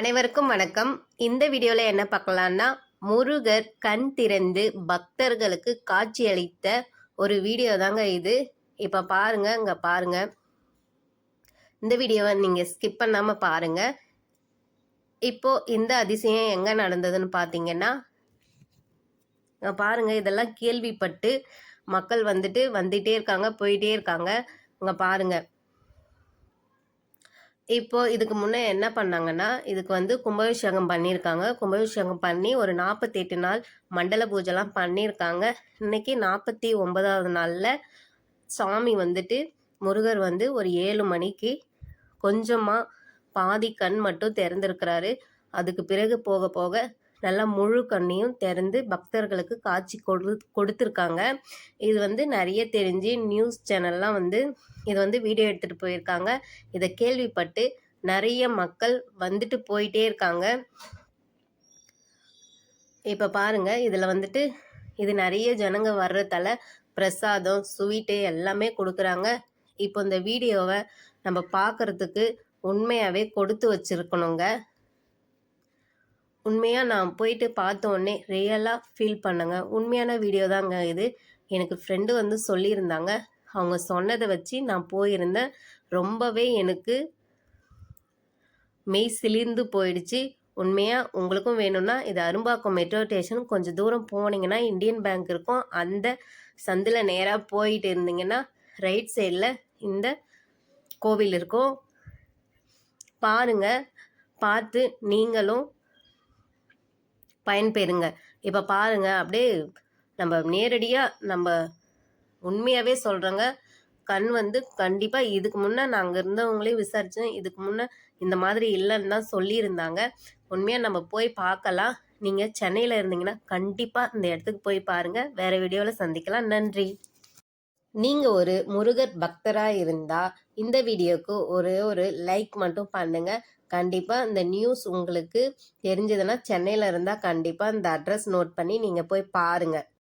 அனைவருக்கும் வணக்கம். இந்த வீடியோவில் என்ன பார்க்கலான்னா முருகர் கண் திறந்து பக்தர்களுக்கு காட்சி அளித்த ஒரு வீடியோ தாங்க இது. இப்போ பாருங்க இங்கே பாருங்க. இந்த வீடியோவை நீங்கள் ஸ்கிப் பண்ணாமல் பாருங்க. இப்போ இந்த அதிசயம் எங்கே நடந்ததுன்னு பார்த்தீங்கன்னா பாருங்க இதெல்லாம் கேள்விப்பட்டு மக்கள் வந்துட்டு வந்துட்டே இருக்காங்க போயிட்டே இருக்காங்க. இங்கே பாருங்க. இப்போ இதுக்கு முன்னே என்ன பண்ணாங்கன்னா இதுக்கு வந்து கும்பாபிஷேகம் பண்ணியிருக்காங்க. கும்பாபிஷேகம் பண்ணி ஒரு நாற்பத்தெட்டு நாள் மண்டல பூஜைலாம் பண்ணியிருக்காங்க. இன்னைக்கு நாற்பத்தி ஒன்பதாவது நாளில் சாமி வந்துட்டு முருகர் வந்து ஒரு ஏழு மணிக்கு கொஞ்சமாக பாதி கண் மட்டும் திறந்திருக்கிறாரு. அதுக்கு பிறகு போக போக நல்லா முழு கண்ணையும் திறந்து பக்தர்களுக்கு காட்சி கொடு கொடுத்துருக்காங்க. இது வந்து நிறைய தெரிஞ்சு நியூஸ் சேனல்லாம் வந்து இது வந்து வீடியோ எடுத்துகிட்டு போயிருக்காங்க. இதை கேள்விப்பட்டு நிறைய மக்கள் வந்துட்டு போயிட்டே இருக்காங்க. இப்போ பாருங்க இதில் வந்துட்டு இது நிறைய ஜனங்க வர்றதால பிரசாதம் ஸ்வீட்டு எல்லாமே கொடுக்குறாங்க. இப்போ இந்த வீடியோவை நம்ம பார்க்கறதுக்கு உண்மையாகவே கொடுத்து வச்சிருக்கணுங்க. உண்மையாக நான் போயிட்டு பார்த்த உடனே ரியலாக ஃபீல் பண்ணேங்க. உண்மையான வீடியோ தாங்க இது. எனக்கு ஃப்ரெண்டு வந்து சொல்லியிருந்தாங்க. அவங்க சொன்னதை வச்சு நான் போயிருந்தேன். ரொம்பவே எனக்கு மெய் சிலிர்ந்து போயிடுச்சு. உண்மையாக உங்களுக்கும் வேணும்னா இது அரும்பாக்கம் மெட்ரோ ஸ்டேஷன் கொஞ்சம் தூரம் போனீங்கன்னா இந்தியன் பேங்க் இருக்கும். அந்த சந்தில் நேராக போயிட்டு இருந்தீங்கன்னா ரைட் சைடில் இந்த கோவில் இருக்கும். பாருங்கள் பார்த்து நீங்களும் பயன்பெறுங்க. இப்போ பாருங்க அப்படியே நம்ம நேரடியாக நம்ம உண்மையாகவே சொல்கிறோங்க கண் வந்து கண்டிப்பாக இதுக்கு முன்னே நாங்கள் இருந்தவங்களே விசாரித்தோம் இதுக்கு முன்னே இந்த மாதிரி இல்லைன்னு தான் சொல்லியிருந்தாங்க. உண்மையாக நம்ம போய் பார்க்கலாம். நீங்கள் சென்னையில் இருந்தீங்கன்னா கண்டிப்பாக இந்த இடத்துக்கு போய் பாருங்கள் வேறு வீடியோவில் சந்திக்கலாம். நன்றி. நீங்கள் ஒரு முருகர் பக்தராக இருந்தால் இந்த வீடியோக்கு ஒரே ஒரு லைக் மட்டும் பண்ணுங்கள் கண்டிப்பாக இந்த நியூஸ் உங்களுக்கு தெரிஞ்சதுன்னா சென்னையில் இருந்தால் கண்டிப்பாக இந்த அட்ரஸ் நோட் பண்ணி நீங்கள் போய் பாருங்கள்